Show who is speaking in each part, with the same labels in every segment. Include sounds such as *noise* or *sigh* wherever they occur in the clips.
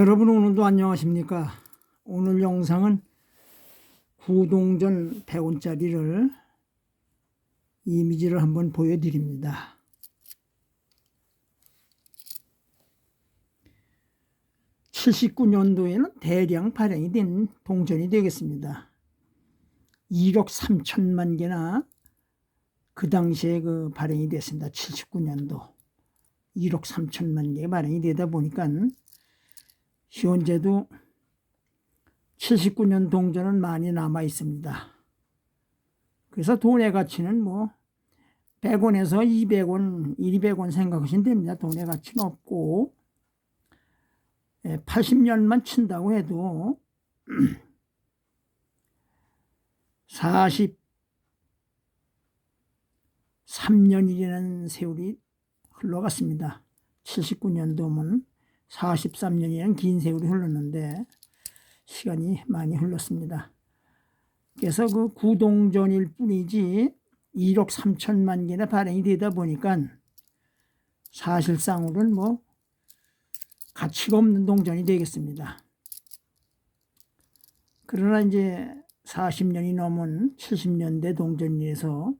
Speaker 1: 여러분 오늘도 안녕하십니까? 오늘 영상은 구동전 100원짜리를 이미지를 한번 보여드립니다. (79년도에는) 대량 발행이 된 동전이 되겠습니다. 1억 3천만 개나 그 당시에 그 발행이 됐습니다. 79년도 1억 3천만 개 발행이 되다 보니까 현재도 79년 동전은 많이 남아 있습니다. 그래서 돈의 가치는 뭐 100원에서 200원, 200원 생각하시면 됩니다. 돈의 가치는 없고 80년만 친다고 해도 *clears throat* 43년이라는 세월이 흘러갔습니다. 79년도면 43년이라는 긴 세월이 흘렀는데 시간이 많이 흘렀습니다. 그래서 그 구동전일 뿐이지 1억 3천만 개나 발행이 되다 보니까 사실상으로는 뭐 가치가 없는 동전이 되겠습니다. 그러나 이제 40년이 넘은 70년대 동전이라서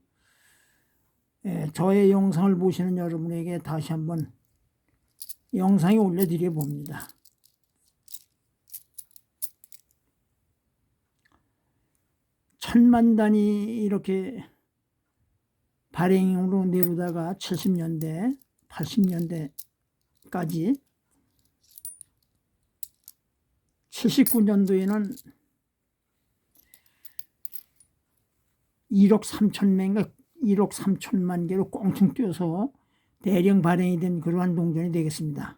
Speaker 1: 예, 저의 영상을 보시는 여러분에게 다시 한번 영상에 올려드려 봅니다. 천만 단위 이렇게 발행으로 내려다가 70년대, 80년대까지 79년도에는 1억 3천명가 1억 3천만 개로 꽁충 뛰어서 대량 발행이 된 그러한 동전이 되겠습니다.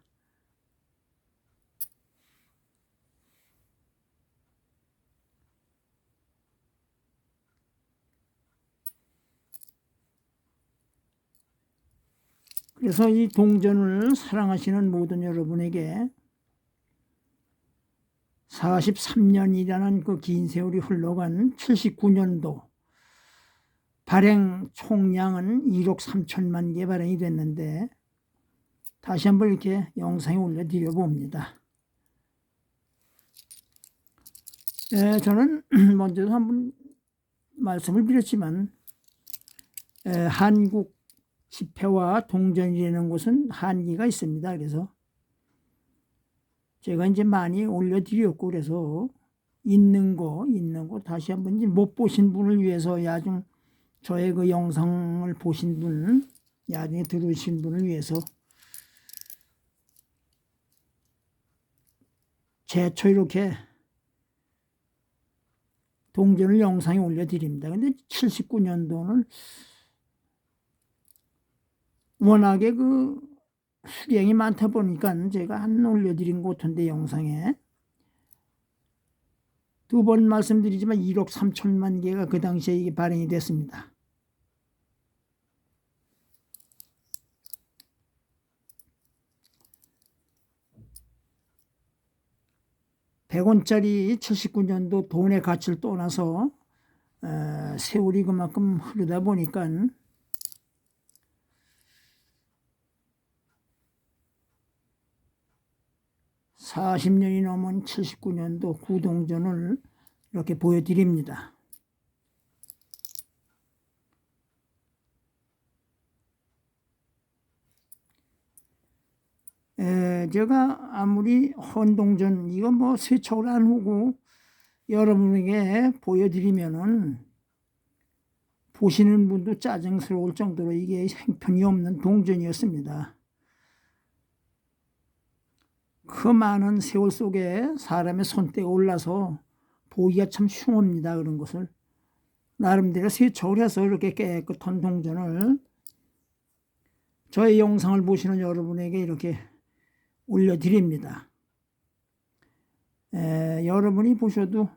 Speaker 1: 그래서 이 동전을 사랑하시는 모든 여러분에게 43년이라는 그 긴 세월이 흘러간 79년도 발행 총량은 1억 3천만 개 발행이 됐는데 다시 한번 이렇게 영상에 올려드려 봅니다. 에, 저는 *clears throat* 먼저도 한번 말씀을 드렸지만 에, 한국 지폐와 동전이라는 곳은 한계가 있습니다. 그래서 제가 이제 많이 올려드렸고 그래서 있는 거 있는 거 다시 한번 이제 못 보신 분을 위해서 야중 저의 그 영상을 보신 분, 나중에 들으신 분을 위해서 제초 이렇게 동전을 영상에 올려드립니다. 근데 79년도는 워낙에 그 수량이 많다 보니까 제가 안 올려드린 것 같은데 영상에 두 번 말씀드리지만 1억 3천만 개가 그 당시에 이게 발행이 됐습니다. 100원짜리 79년도 돈의 가치를 떠나서 어, 세월이 그만큼 흐르다 보니까 (40년이) 넘은 (79년도) 구동전을 이렇게 보여드립니다. 에, 제가 아무리 헌동전 이거 뭐 세척을 안 하고 여러분에게 보여드리면은 보시는 분도 짜증스러울 정도로 이게 형편이 없는 동전이었습니다. 그 많은 세월 속에 사람의 손때가 올라서 보기가 참 흉합니다. 그런 것을. 나름대로 세척을 해서 이렇게 깨끗한 동전을 저의 영상을 보시는 여러분에게 이렇게 올려드립니다. 에, 여러분이 보셔도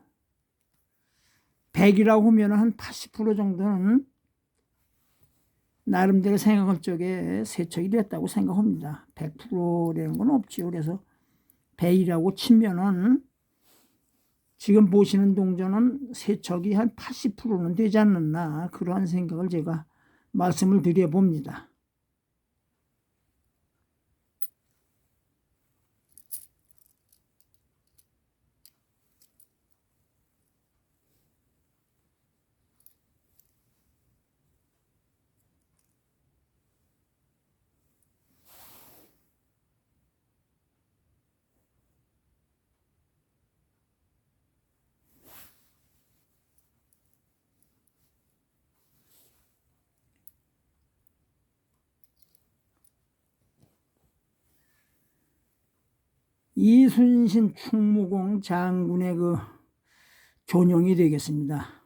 Speaker 1: 100이라고 하면 한 80% 정도는 나름대로 생각할 적에 세척이 됐다고 생각합니다. 100%라는 건 없지요. 그래서 100이라고 치면은 지금 보시는 동전은 세척이 한 80%는 되지 않았나 그러한 생각을 제가 말씀을 드려 봅니다. 이순신 충무공 장군의 그 존용이 되겠습니다.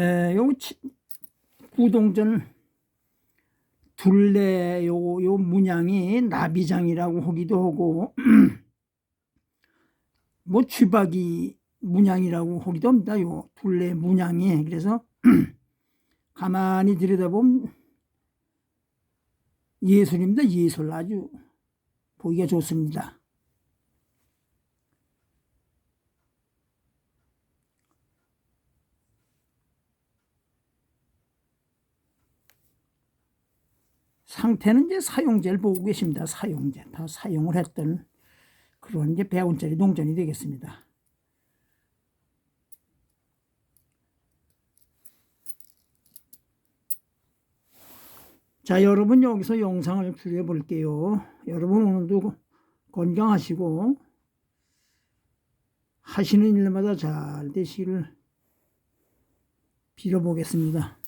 Speaker 1: 에, 요 치- 구동전 둘레 요, 요 문양이 나비장이라고 하기도 하고 *clears throat* 뭐 쥐박이 문양이라고 하기도 합니다. 요 둘레 문양이 그래서 *clears throat* 가만히 들여다보면 예술입니다. 예술 아주 보기가 좋습니다. 상태는 이제 사용제를 보고 계십니다. 사용제. 다 사용을 했던 그런 이제 100원짜리 동전이 되겠습니다. 자, 여러분 여기서 영상을 줄여 볼게요. 여러분 오늘도 건강하시고 하시는 일마다 잘 되시기를 빌어보겠습니다.